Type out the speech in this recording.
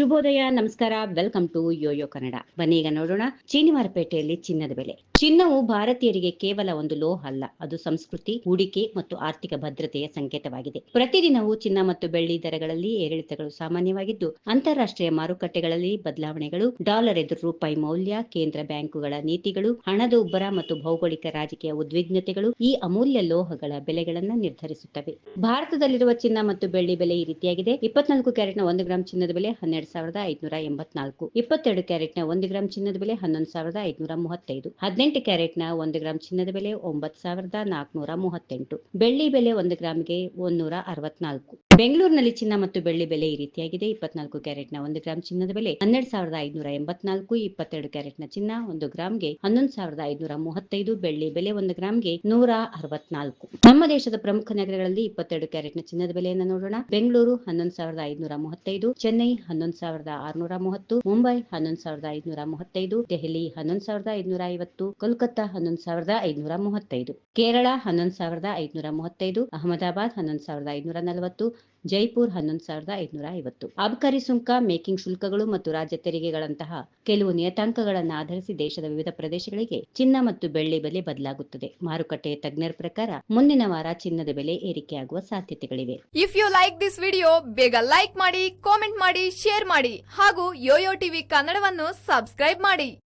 ಶುಭೋದಯ, ನಮಸ್ಕಾರ welcome to Yoyo Kannada ಬನ್ನಿ ಈಗ ನೋಡೋಣ ಚೀನಿವಾರಪೇಟೆಯಲ್ಲಿ ಚಿನ್ನದ ಬೆಲೆ. ಚಿನ್ನವು ಭಾರತೀಯರಿಗೆ ಕೇವಲ ಒಂದು ಲೋಹ ಅಲ್ಲ, ಅದು ಸಂಸ್ಕೃತಿ, ಹೂಡಿಕೆ ಮತ್ತು ಆರ್ಥಿಕ ಭದ್ರತೆಯ ಸಂಕೇತವಾಗಿದೆ. ಪ್ರತಿದಿನವೂ ಚಿನ್ನ ಮತ್ತು ಬೆಳ್ಳಿ ದರಗಳಲ್ಲಿ ಏರಿಳಿತಗಳು ಸಾಮಾನ್ಯವಾಗಿದ್ದು, ಅಂತಾರಾಷ್ಟ್ರೀಯ ಮಾರುಕಟ್ಟೆಗಳಲ್ಲಿ ಬದಲಾವಣೆಗಳು, ಡಾಲರ್ ಎದುರು ರೂಪಾಯಿ ಮೌಲ್ಯ, ಕೇಂದ್ರ ಬ್ಯಾಂಕುಗಳ ನೀತಿಗಳು, ಹಣದ ಉಬ್ಬರ ಮತ್ತು ಭೌಗೋಳಿಕ ರಾಜಕೀಯ ಉದ್ವಿಗ್ನತೆಗಳು ಈ ಅಮೂಲ್ಯ ಲೋಹಗಳ ಬೆಲೆಗಳನ್ನು ನಿರ್ಧರಿಸುತ್ತವೆ. ಭಾರತದಲ್ಲಿರುವ ಚಿನ್ನ ಮತ್ತು ಬೆಳ್ಳಿ ಬೆಲೆ ಈ ರೀತಿಯಾಗಿದೆ. ಇಪ್ಪತ್ನಾಲ್ಕು ಕ್ಯಾರೆಟ್ನ ಒಂದು ಗ್ರಾಂ ಚಿನ್ನದ ಬೆಲೆ ಹನ್ನೆರಡು ಸಾವಿರದ ಐದುನೂರ ಎಂಬತ್ನಾಲ್ಕು. ಇಪ್ಪತ್ತೆರಡು ಕ್ಯಾರೆಟ್ನ ಒಂದು ಗ್ರಾಂ ಚಿನ್ನದ ಬೆಲೆ ಹನ್ನೊಂದು ಸಾವಿರದ ಐದುನೂರ ಮೂವತ್ತೈದು. ಹದಿನೆಂಟು ಕ್ಯಾರೆಟ್ನ ಒಂದು ಗ್ರಾಂ ಚಿನ್ನದ ಬೆಲೆ ಒಂಬತ್ತು ಸಾವಿರದ ನಾಲ್ಕುನೂರ ಮೂವತ್ತೆಂಟು. ಬೆಳ್ಳಿ ಬೆಲೆ ಒಂದು ಗ್ರಾಮ್ಗೆ ಒಂದೂರ ಅರವತ್ನಾಲ್ಕು. ಬೆಂಗಳೂರಿನಲ್ಲಿ ಚಿನ್ನ ಮತ್ತು ಬೆಳ್ಳಿ ಬೆಲೆ ಈ ರೀತಿಯಾಗಿದೆ. ಇಪ್ಪತ್ನಾಲ್ಕು ಕ್ಯಾರೆಟ್ನ ಒಂದು ಗ್ರಾಂ ಚಿನ್ನದ ಬೆಲೆ ಹನ್ನೆರಡು ಸಾವಿರದ ಐದುನೂರ ಎಂಬತ್ನಾಲ್ಕು. ಇಪ್ಪತ್ತೆರಡು ಕ್ಯಾರೆಟ್ನ ಚಿನ್ನ ಒಂದು ಗ್ರಾಮ್ಗೆ ಹನ್ನೊಂದು ಸಾವಿರದ ಐದುನೂರ ಮೂವತ್ತೈದು. ಬೆಳ್ಳಿ ಬೆಲೆ ಒಂದು ಗ್ರಾಮ್ಗೆ ನೂರ ಅರವತ್ನಾಲ್ಕು. ನಮ್ಮ ದೇಶದ ಪ್ರಮುಖ ನಗರಗಳಲ್ಲಿ ಇಪ್ಪತ್ತೆರಡು ಕ್ಯಾರೆಟ್ನ ಚಿನ್ನದ ಬೆಲೆಯನ್ನು ನೋಡೋಣ. ಬೆಂಗಳೂರು ಹನ್ನೊಂದು ಸಾವಿರದ ಐದುನೂರ ಮೂವತ್ತೈದು. ಚೆನ್ನೈ ಹನ್ನೊಂದು ಸಾವಿರದ ಆರುನೂರ ಮೂವತ್ತು, ಮುಂಬೈ ಹನ್ನೊಂದು ಸಾವಿರದ ಐದುನೂರ ಮೂವತ್ತೈದು, ದೆಹಲಿ ಹನ್ನೊಂದು ಸಾವಿರದ ಐದುನೂರ ಐವತ್ತು, ಕೋಲ್ಕತ್ತಾ ಹನ್ನೊಂದು ಸಾವಿರದ ಐದುನೂರ ಮೂವತ್ತೈದು, ಕೇರಳ ಹನ್ನೊಂದು ಸಾವಿರದ ಐದುನೂರ ಮೂವತ್ತೈದು, ಅಹಮದಾಬಾದ್ ಹನ್ನೊಂದು ಸಾವಿರದ ಐದುನೂರ ನಲವತ್ತು ಜೈಪುರ್ ಹನ್ನೊಂದು ಸಾವಿರದ ಐದುನೂರ ಐವತ್ತು. ಅಬಕಾರಿ ಸುಂಕ, ಮೇಕಿಂಗ್ ಶುಲ್ಕಗಳು ಮತ್ತು ರಾಜ್ಯ ತೆರಿಗೆಗಳಂತಹ ಕೆಲವು ನಿಯತಾಂಕಗಳನ್ನು ಆಧರಿಸಿ ದೇಶದ ವಿವಿಧ ಪ್ರದೇಶಗಳಿಗೆ ಚಿನ್ನ ಮತ್ತು ಬೆಳ್ಳಿ ಬೆಲೆ ಬದಲಾಗುತ್ತದೆ. ಮಾರುಕಟ್ಟೆಯ ತಜ್ಞರ ಪ್ರಕಾರ ಮುಂದಿನ ವಾರ ಚಿನ್ನದ ಬೆಲೆ ಏರಿಕೆಯಾಗುವ ಸಾಧ್ಯತೆಗಳಿವೆ. If you like this video ಬೇಗ ಲೈಕ್ ಮಾಡಿ ಕಾಮೆಂಟ್ ಮಾಡಿ ಶೇರ್ ಮಾಡಿ ಹಾಗೂ ಯೋಯೋ ಟಿವಿ ಕನ್ನಡವನ್ನು ಸಬ್ಸ್ಕ್ರೈಬ್ ಮಾಡಿ.